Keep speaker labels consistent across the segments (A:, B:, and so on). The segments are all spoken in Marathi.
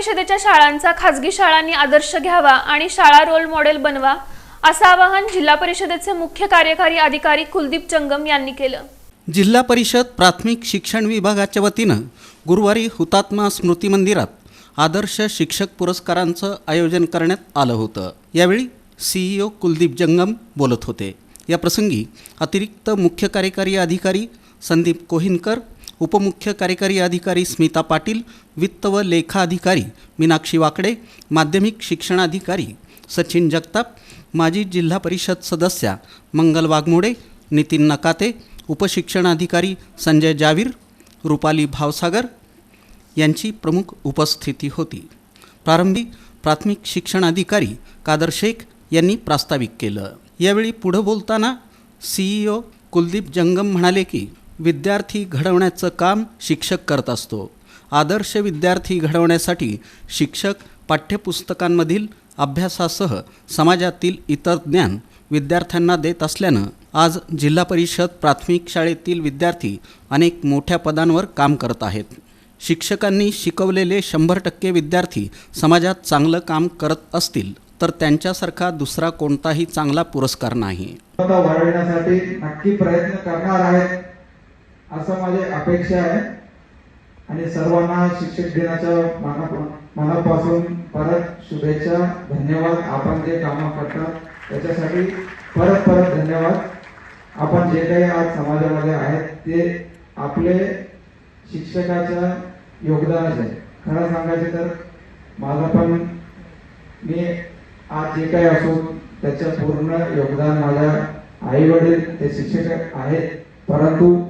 A: परिषदेच्या शाळांचा खासगी शाळांनी आदर्श घ्यावा आणि शाळा रोल मॉडेल बनवा असं आवाहन जिल्हा परिषदेचे मुख्य कार्यकारी अधिकारी कुलदीप जंगम यांनी केलं.
B: जिल्हा परिषद प्राथमिक शिक्षण विभागाच्या वतीनं गुरुवारी हुतात्मा स्मृती मंदिरात आदर्श शिक्षक पुरस्कारांचं आयोजन करण्यात आलं होतं. यावेळी सीईओ कुलदीप जंगम बोलत होते. या प्रसंगी अतिरिक्त मुख्य कार्यकारी अधिकारी संदीप कोहिनकर उपमुख्य कार्यकारी अधिकारी स्मिता पाटील वित्त व लेखा अधिकारी मीनाक्षी वाकडे माध्यमिक शिक्षणाधिकारी सचिन जगताप माजी जिल्हा परिषद सदस्या मंगल वाघमोडे नितीन नकाते उपशिक्षणाधिकारी संजय जावीर रुपाली भावसागर यांची प्रमुख उपस्थिती होती. प्रारंभी प्राथमिक शिक्षणाधिकारी कादर शेख यांनी प्रास्ताविक केलं. यावेळी पुढं बोलताना सीईओ कुलदीप जंगम म्हणाले की विद्यार्थी घडवण्याचं काम शिक्षक करत असतो. आदर्श विद्यार्थी घडवण्यासाठी शिक्षक पाठ्यपुस्तकांमधील अभ्यासासह समाजातील इतर ज्ञान विद्यार्थ्यांना देत असल्यानं आज जिल्हा परिषद प्राथमिक शाळेतील विद्यार्थी अनेक मोठ्या पदांवर काम करत आहेत. शिक्षकांनी शिकवलेले शंभर टक्के विद्यार्थी समाजात चांगलं काम करत असतील तर त्यांच्यासारखा दुसरा कोणताही चांगला पुरस्कार नाही.
C: वाढविण्यासाठी नक्की प्रयत्न करणार आहेत. असं माझी अपेक्षा आहे. आणि सर्वांना शिक्षक दिनाच्या मनापासून परत शुभेच्छा धन्यवाद. आपण जे कामं करतात त्याच्यासाठी परत परत धन्यवाद. आपण जे काही आज समाजामध्ये आहेत ते आपले शिक्षकाच्या योगदानच आहे. खरं सांगायचे तर माझं पण मी आज जे काही असो त्याचं पूर्ण योगदान माझ्या आई वडील ते शिक्षक आहेत. परंतु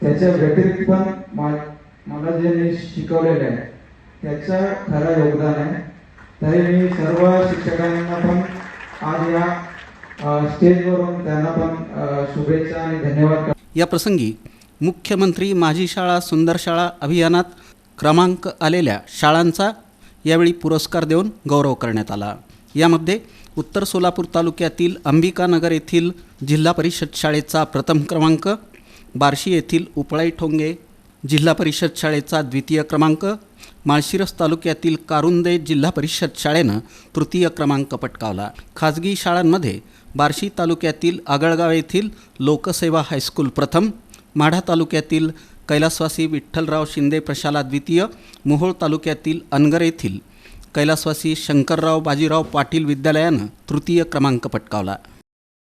C: त्याच्या व्यतिरिक्त पण मला जे मी शिकवलेलं आहे त्याचं खरं योगदान आहे. तरी मी सर्व शिक्षकांना पण आज या स्टेजवरून त्यांना पण शुभेच्छा आणि धन्यवाद
B: या प्रसंगी मुख्यमंत्री माझी शाळा सुंदर शाळा अभियानात क्रमांक आलेल्या शाळांचा यावेळी पुरस्कार देऊन गौरव करण्यात आला. यामध्ये उत्तर सोलापूर तालुक्यातील अंबिकानगर येथील जिल्हा परिषद शाळेचा प्रथम क्रमांक बार्शी येथील उपळाई ठोंगे जिल्हा परिषद शाळेचा द्वितीय क्रमांक माळशिरस तालुक्यातील कारुंदे जिल्हा परिषद शाळेनं तृतीय क्रमांक पटकावला. खाजगी शाळांमध्ये बार्शी तालुक्यातील आगळगाव येथील लोकसेवा हायस्कूल प्रथम माढा तालुक्यातील कैलासवासी विठ्ठलराव शिंदे प्रशाला द्वितीय मोहोळ तालुक्यातील अनगर येथील कैलासवासी शंकरराव बाजीराव पाटील विद्यालयानं तृतीय क्रमांक पटकावला.